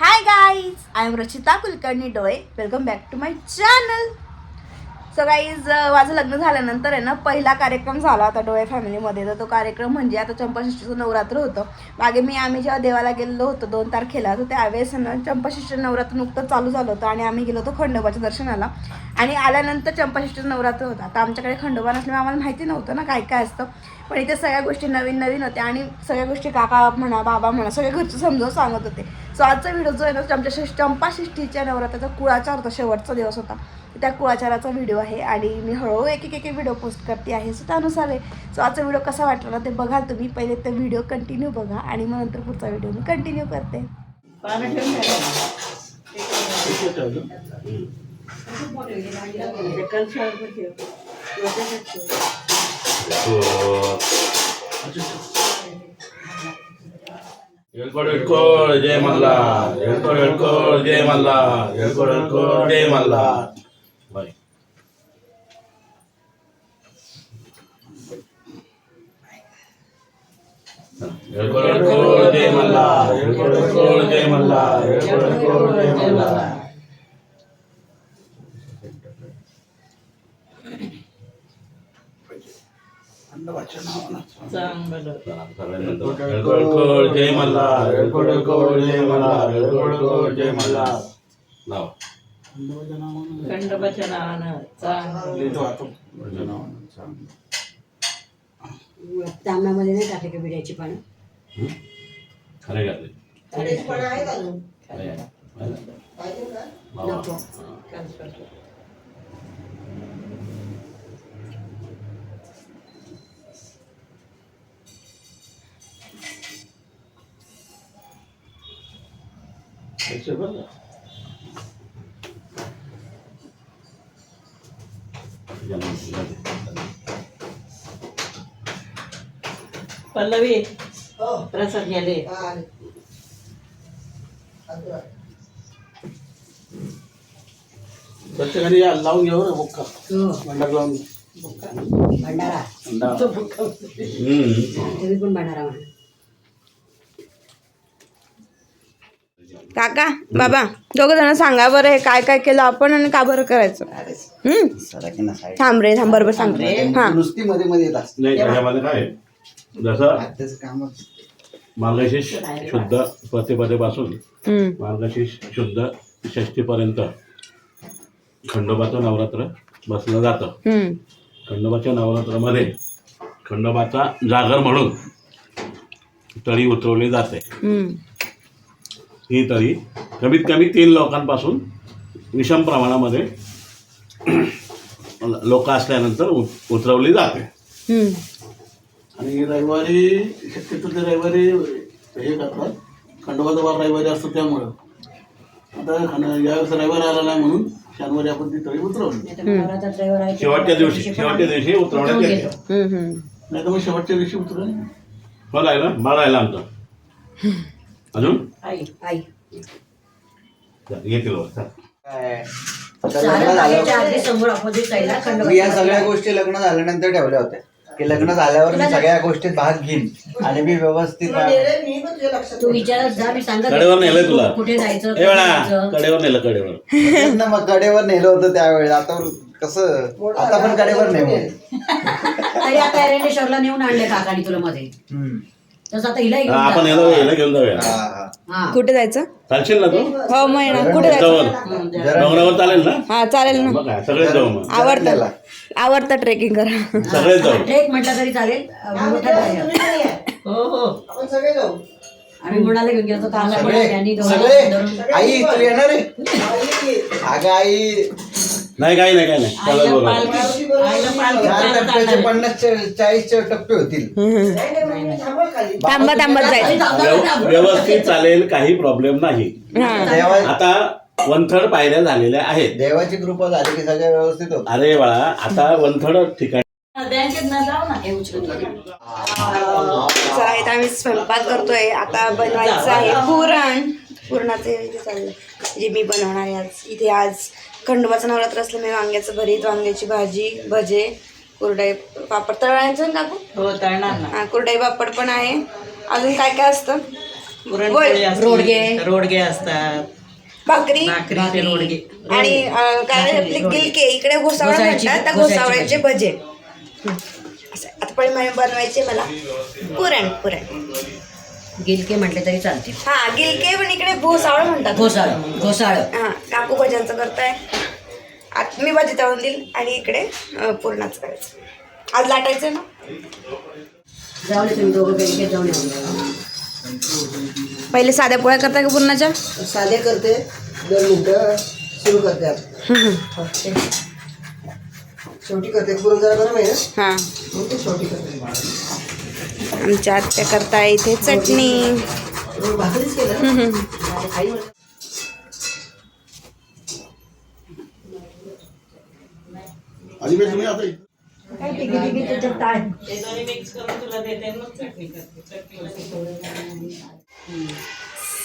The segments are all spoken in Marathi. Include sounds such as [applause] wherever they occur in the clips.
Hi guys I am Rachita Kulkarni Dole welcome back to my channel so guys माझं लग्न झाल्यानंतर आहे ना पहिला कार्यक्रम झाला होता डोळे फॅमिलीमध्ये तर तो कार्यक्रम म्हणजे आता चंपाषष्ठीचं नवरात्र होतं. मागे मी आम्ही जेव्हा देवाला गेलो होतो दोन तारखेला तर त्यावेळेस ना चंपाषष्ठी नवरात्र नुकतंच चालू झालं होतं आणि आम्ही गेलो होतो खंडोबाच्या दर्शनाला. आणि आल्यानंतर चंपाषष्ठीचं नवरात्र होतं. आता आमच्याकडे खंडोबा नसल्यामुळे आम्हाला माहिती नव्हतं ना काय काय असतं. पण इथे सगळ्या गोष्टी नवीन नवीन होत्या आणि सगळ्या गोष्टी काका म्हणा बाबा म्हणा सगळे घरचे समजावून सांगत होते. सो आजचा व्हिडिओ जो आहे ना चंपा चंपाषष्ठीच्या नवरात्राचा कुळाचार होता. शेवटचा दिवस होता. तर त्या कुळाचाराचा व्हिडिओ आहे आणि मी हळूहळू एक एक एक व्हिडिओ पोस्ट करते आहे. सो त्यानुसार आहे. सो आजचा व्हिडिओ कसा वाटला ना ते बघाल तुम्ही. पहिले ते व्हिडिओ कंटिन्यू बघा आणि मग नंतर पुढचा व्हिडिओ मी कंटिन्यू करते. पानं ठेवून ఎల్కొడెల్కో జయ మల్లా ఎల్కొడెల్కో జయ మల్లా ఎల్కొడెల్కో జయ మల్లా బాయ్ ఎల్కొడెల్కో జయ మల్లా ఎల్కొడెల్కో జయ మల్లా ఎల్కొడెల్కో జయ మల్లా गोड जय मल्हार गोड गोड जय मल्हार लाव. तांब्यामध्ये नाही टाकले का बिड्याची पानं? खरे घातले खरे आहे. का नको. जन्म झाले. पल्लवी प्रसाद घ्याले प्रत्येकाने या लावून घ्या बरं बुक्का. हो. भंडार लावून घ्या. भंडारा. भंडार. हम्म. तुम्ही पण भंडारा म्हणा. काका बाबा दोघं जण सांगा बरं हे काय काय केलं आपण आणि का बरं करायचं हम्म? थांब रे थांब बरोबर सांग हां नुसती मध्ये मध्ये येत असते नाही त्याच्यामध्ये काय आहे? जसं आत्याचं कामच मार्गशीर्ष शुद्ध प्रतिपदेपासून हम्म. मार्गशीर्ष शुद्ध षष्टीपर्यंत खंडोबाचं नवरात्र बसलं जातं हम्म. खंडोबाच्या नवरात्रामध्ये खंडोबाचा जागर म्हणून तळी उतरवली जाते हम्म. ही तळी कमीत कमी तीन लोकांपासून विषम प्रमाणामध्ये [clears throat] लोक असल्यानंतर उत- उतरवली जाते. हम्म. आणि रविवारी शक्यतो ते रविवारी हे करतात. खंडोबाचा वार रविवारी असतो त्यामुळं. आता खंड यावेळेस रविवार आला नाही म्हणून शनिवारी आपण ती तळी उतरवली. तर शेवटच्या दिवशी शेवटच्या दिवशी उतरवण्यात येते. हम्म. हम्म. नाही तर मग शेवटच्या दिवशी उतरवली आहे ना आमचं. [laughs] अजून? आई. आई. सारं लग्न बागेच्या झालं अगदी समोर ऑपोजिट साईडला मी या सगळ्या गोष्टी लग्न झाल्यानंतर ठेवल्या होत्या. की लग्न झाल्यावर मी सगळ्या गोष्टीत भाग घेईन आणि मी व्यवस्थित तू विचारत जा मी सांगत कडेवर नेलंय तुला. कुठे जायचं ए. कडेवर नेलं कडेवर. ना मग कडेवर नेलं होतं त्यावेळेस आता कसं? आता पण कडेवर नेऊ. तरी आता एरंडेश्वरला नेऊन आणले काकाने तुला मध्ये. हम्म. तसं आता हिला हा, घेऊन आपण जा. याला याला घेऊन जाऊया. हा, हा. हा. कुठे जायचं? चालशील ना तू? हो महिना कुठे जायचं? जवळ हं, जरा. जरा डोंगरावर चालेल ना? हा चालेल ना. मग काय सगळेच जाऊ मग. आवडतं. आवडतं ट्रेकिंग करा. सगळेच जाऊ. ट्रेक म्हटलं तरी चालेल. अं, मोठा ड्रायव्हर. हो हो. आम्ही मुलाला घेऊन गेलो होतो काला सगळे त्यांनी सगळे. दोघांना आई तू येणार आहे? अगं आई. नाही काही नाही काही नाही. चालेल आईला बरोबर पालखी आईला पालखी चार चालत टप्प्याचे आणणार. पन्नास चाळीसचे टप्पे होतील. थांबा थांबत जायचं व्यव- व्यवस्थित चालेल काही प्रॉब्लेम नाही. हा. देवा आता वनथड पायऱ्या झालेल्या आहेत. देवाची कृपा झाली की सगळं व्यवस्थित होत. अरे बाळा आता वनथड ठिकाणी बँकेत न जाऊ ना हे उचलून घे. चला इथं आम्ही स्वयंपाक करतोय. आता बनवायचं आहे पुरण. पुरणाचे इथे चाललं जे मी बनवणार आहे आज. इथे आज खंडोबाचं नवरात्र असल्यामुळे वांग्याचं भरीत वांग्याची भाजी भजे कुरडाई पापड. तळायचं ना काकू? हो तळणार ना. हा कुरडाई पापड पण आहे. अजून काय काय असतं? पुरणपोळी असते रोडगे. रोडगे असतात. भाकरी. भाकरीचे रोडगे. आणि अं, काय आपले गिलके. इकडे घोसावळ घोसाळ्याची- म्हणतात त्या घोसाळ्याची घोसावळ्याचे भजे. असं आता मला बनवायचे मला. पुरण पुरण. गिलके म्हटले तरी चालतील. हा गिलके पण इकडे घोसावळ म्हणतात. घोसाळ घोसाळ. हा काकू भज्यांचं करताय. आत मी भाजी तळून देईल आणि इकडे पुरणाचं करायचं. आज लाटायचं ना? जाऊ दे तुम्ही दोघं बँकेत जाऊन या पहिले साध्या पोळ्या करताय का पुरणाच्या? साधे करते. दोन मिनिटं सुरू करते शेवटी करते. पुरण जरा गरम आहे ना? हा. मग ते शेवटी करते. आमच्या आत्या करताय इथे चटणी. करते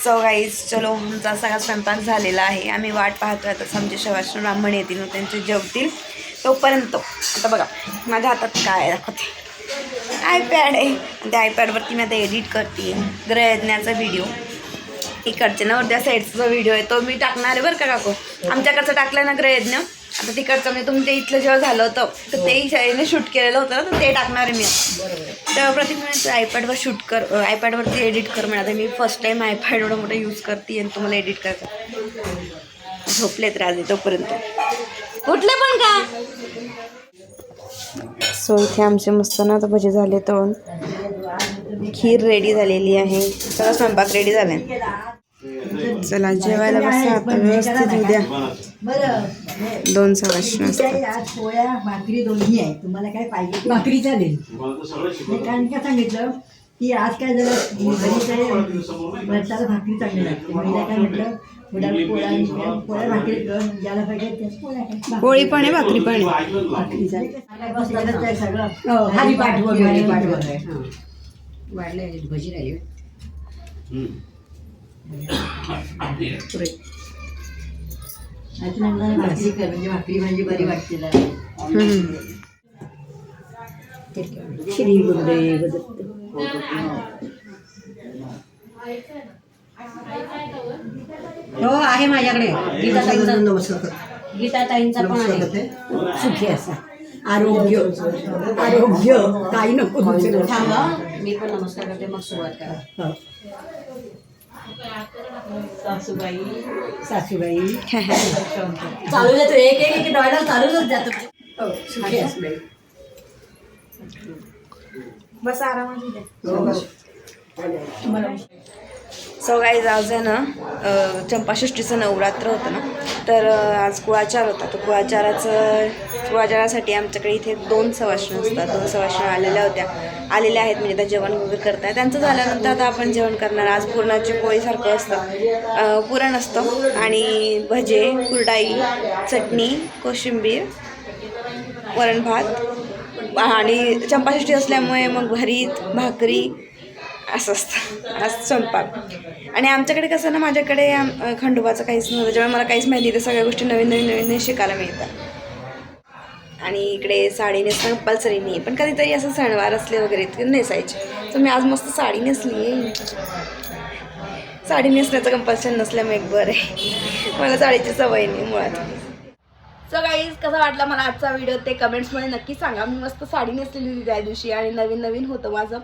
सो गाईज चलो आमचा सगळा स्वयंपाक झालेला आहे. आम्ही वाट पाहतोय आता आमचे शवाश्र ब्राह्मण येतील त्यांचे जेवतील. तोपर्यंत आता बघा माझ्या हातात काय आहे दाखवते. आयपॅड आहे. आणि त्या आयपॅडवरती मी आता एडिट करते. ग्रहज्ञाचा व्हिडिओ इकडचे ना त्या साईडचा जो व्हिडिओ आहे. तो मी टाकणार आहे बरं का काकू? आमच्याकडचं टाकलं ना ग्रहज्ञ? आता तिकडचं म्हणजे तुमचं इथलं जेव्हा झालं होतं तर ते शाळेने शूट केलेलं होतं ना तर ते टाकणार आहे मी. तर प्रत्येक वेळेस आयपॅडवर शूट कर आयपॅडवरती एडिट कर म्हणा मी फर्स्ट टाईम आयपॅड एवढं मोठं यूज करते आणि तुम्हाला एडिट करायचं. झोपलेत राजे तोपर्यंत. उठले पण का? सो इथे आमचे मस्त ना आता भजे झाले तळून खीर रेडी झालेली आहे. सगळा स्वयंपाक रेडी झालाय. चला जेवायला बसा आता व्यवस्थित उद्या दोन सहा वाजता. भाकरी दोन्ही आहे तुम्हाला काय पाहिजे? भाकरी चालेल. कारण का सांगितलं की आज काय झालं घरी काय वर्षाला भाकरी चांगली लागते. महिला काय म्हटलं? पोळी पण आहे भाकरी पण आहे. सगळं. वाढले भजी राहिली. भाकरी कर म्हणजे भाकरी म्हणजे बरी वाटते. श्री गुरुदेव दत्त हो आहे माझ्याकडे. गीताताईंचा नमस्कार गीताताईंचा पण आहे. करते सुखी असा. आरोग्य. आरोग्य. काही नको दुसरं. थांबा मी पण नमस्कार करते मग सुरुवात करा. हो. सासूबाई. सासूबाई. चालू जातो. एक एक एक डॉयला चालूच जातो. हो, सुखी बस आरामात हो, सो गाईज आज आहे ना चंपाषष्टीचं नवरात्र होतं ना तर आज कुळाचार होता. तर कुळाचाराचं कुळाचारासाठी आमच्याकडे इथे दोन सवाशणं असतात. दोन सवाशणं आलेल्या होत्या. आलेल्या आहेत म्हणजे आता जेवण वगैरे करताय. त्यांचं झाल्यानंतर आता आपण जेवण करणार. आज पुरणाची पोळीसारखं असतं. पुरण असतं. आणि भजे कुरडाई चटणी कोशिंबीर वरण भात. आणि चंपाषष्ठी असल्यामुळे मग भरीत भाकरी असं असतं. असं स्वयंपाक. आणि आमच्याकडे कसं ना माझ्याकडे खंडोबाचं काहीच नव्हतं. त्याच्यामुळे मला काहीच माहिती तर सगळ्या गोष्टी नवीन नवीन नवीन नवीन शिकायला मिळतात. आणि इकडे साडी नेसणं कंपल्सरी नाही पण कधीतरी असं सणवार असले वगैरे तर नेसायचे. तर मी आज मस्त साडी नेसली आहे. साडी नेसण्याचं कंपल्शन नसल्यामुळे एक बरं आहे. मला साडीची सवय नाही मुळात. सो गाईज कसा वाटला मला आजचा व्हिडिओ ते कमेंट्समध्ये नक्की सांगा. मी मस्त साडी नेसलेली होती त्या दिवशी आणि नवीन नवीन होतं माझं.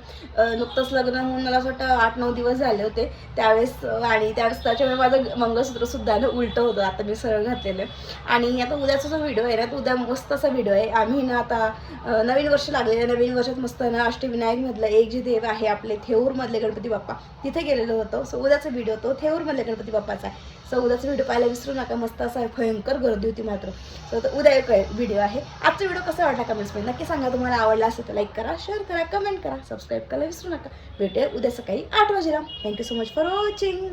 नुकतंच लग्न होऊन मला असं वाटतं आठ नऊ दिवस झाले होते त्यावेळेस. आणि त्यावेळेस त्याच्यामुळे माझं मंगळसूत्रसुद्धा ना उलटं होतं. आता मी सरळ घातलेलं. आहे आणि आता उद्याचा जो व्हिडिओ आहे ना तो उद्या मस्त असा व्हिडिओ आहे. आम्ही ना आता नवीन वर्ष लागलेलं आहे. नवीन वर्षात मस्त ना अष्टविनायकमधलं एक जे देव आहे आपले थेऊरमधले गणपती बाप्पा तिथे गेलेलो होतो. सो उद्याचा व्हिडिओ तो थेऊरमधले गणपती बाप्पाचा आहे. सो उद्याचा व्हिडिओ पाहायला विसरू नका. मस्त असा भयंकर गर्दी होती मात्र. सो आता उद्या एक व्हिडिओ आहे. आजचा व्हिडिओ कसा वाटला कमेंट्समध्ये नक्की सांगा. तुम्हाला आवडला असेल तर लाईक करा शेअर करा कमेंट करा सबस्क्राईब करायला विसरू नका. भेटेल उद्या सकाळी आठ वाजेला. Thank you so much for watching